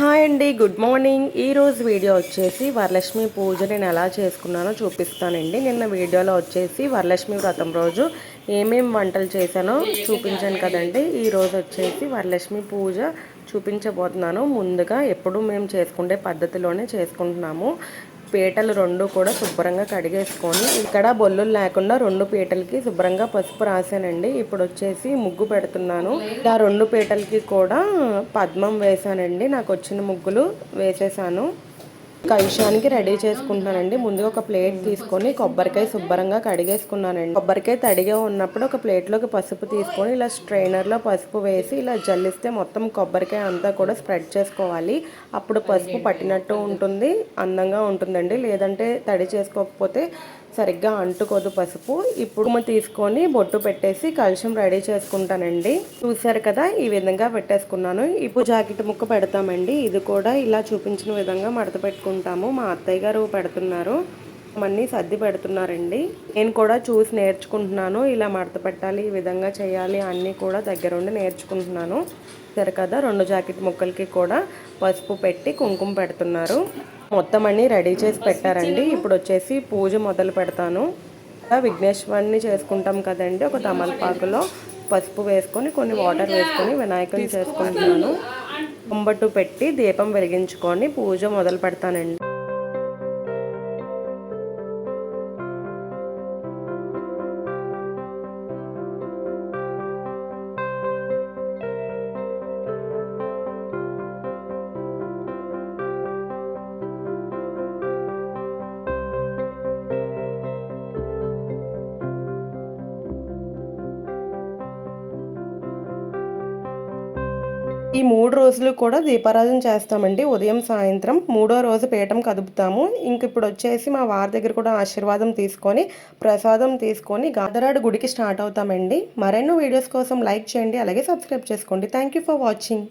Hi అండి good morning. ఈరోజు video వచ్చేసి వరలక్ష్మి పూజ నేను ఎలా చేసుకున్నానో చూపిస్తానండి. నిన్న వీడియోలో వచ్చేసి వరలక్ష్మి వ్రతం రోజు ఏమేం వంటలు చేశానో చూపించాను కదండి. ఈరోజు వచ్చేసి వరలక్ష్మి పూజ చూపించబోతున్నాను. ముందుగా ఎప్పుడు మేము చేసుకునే పద్ధతిలోనే చేసుకుంటున్నాము. పీటలు రెండు కూడా శుభ్రంగా కడిగేసుకొని ఇక్కడ బొల్లులు లేకుండా రెండు పీటలకి శుభ్రంగా పసుపు రాశానండి. ఇప్పుడు వచ్చేసి ముగ్గు పెడుతున్నాను. ఆ రెండు పీటలకి కూడా పద్మం వేసానండి నాకు వచ్చిన ముగ్గులు వేసేసాను. కలుషానికి రెడీ చేసుకుంటున్నానండి. ముందుగా ఒక ప్లేట్ తీసుకొని కొబ్బరికాయ శుభ్రంగా కడిగేసుకున్నానండి. కొబ్బరికాయ తడిగా ఉన్నప్పుడు ఒక ప్లేట్లోకి పసుపు తీసుకొని ఇలా స్ట్రైనర్లో పసుపు వేసి ఇలా జల్లిస్తే మొత్తం కొబ్బరికాయ అంతా కూడా స్ప్రెడ్ చేసుకోవాలి. అప్పుడు పసుపు పట్టినట్టు ఉంటుంది అందంగా ఉంటుందండి. లేదంటే తడి చేసుకోకపోతే సరిగ్గా అంటుకోదు పసుపు. ఇప్పుడు తీసుకొని బొట్టు పెట్టేసి కలుషం రెడీ చేసుకుంటానండి. చూసారు కదా ఈ విధంగా పెట్టేసుకున్నాను. ఇప్పుడు జాకెట్ ముక్క పెడతామండి. ఇది కూడా ఇలా చూపించిన విధంగా మడత పెట్టుకుంటాము. మా అత్తయ్య గారు పెడుతున్నారు. అన్నీ సర్ది పెడుతున్నారండి. నేను కూడా చూసి నేర్చుకుంటున్నాను. ఇలా మడత పెట్టాలి ఈ విధంగా చేయాలి అన్నీ కూడా దగ్గరుండి నేర్చుకుంటున్నాను. సరే కదా రెండు జాకెట్ ముక్కలకి కూడా పసుపు పెట్టి కుంకుమ పెడుతున్నారు. మొత్తం అన్నీ రెడీ చేసి పెట్టారండి. ఇప్పుడు వచ్చేసి పూజ మొదలు పెడతాను. విఘ్నేశ్వరిని చేసుకుంటాం కదండి. ఒక తమలపాకులో పసుపు వేసుకొని కొన్ని వాటర్ వేసుకొని వినాయకుని చేసుకుంటున్నాను. కొంబట్టు పెట్టి దీపం వెలిగించుకొని పూజ మొదలు పెడతానండి. ఈ మూడు రోజులు కూడా దీపారాధన చేస్తామండి. ఉదయం సాయంత్రం మూడో రోజు పీఠం కదుపుతాము. ఇంక ఇప్పుడు వచ్చేసి మా వారి దగ్గర కూడా ఆశీర్వాదం తీసుకొని ప్రసాదం తీసుకొని గాదరాడు గుడికి స్టార్ట్ అవుతామండి. మరెన్నో వీడియోస్ కోసం లైక్ చేయండి అలాగే సబ్స్క్రైబ్ చేసుకోండి. Thank you for watching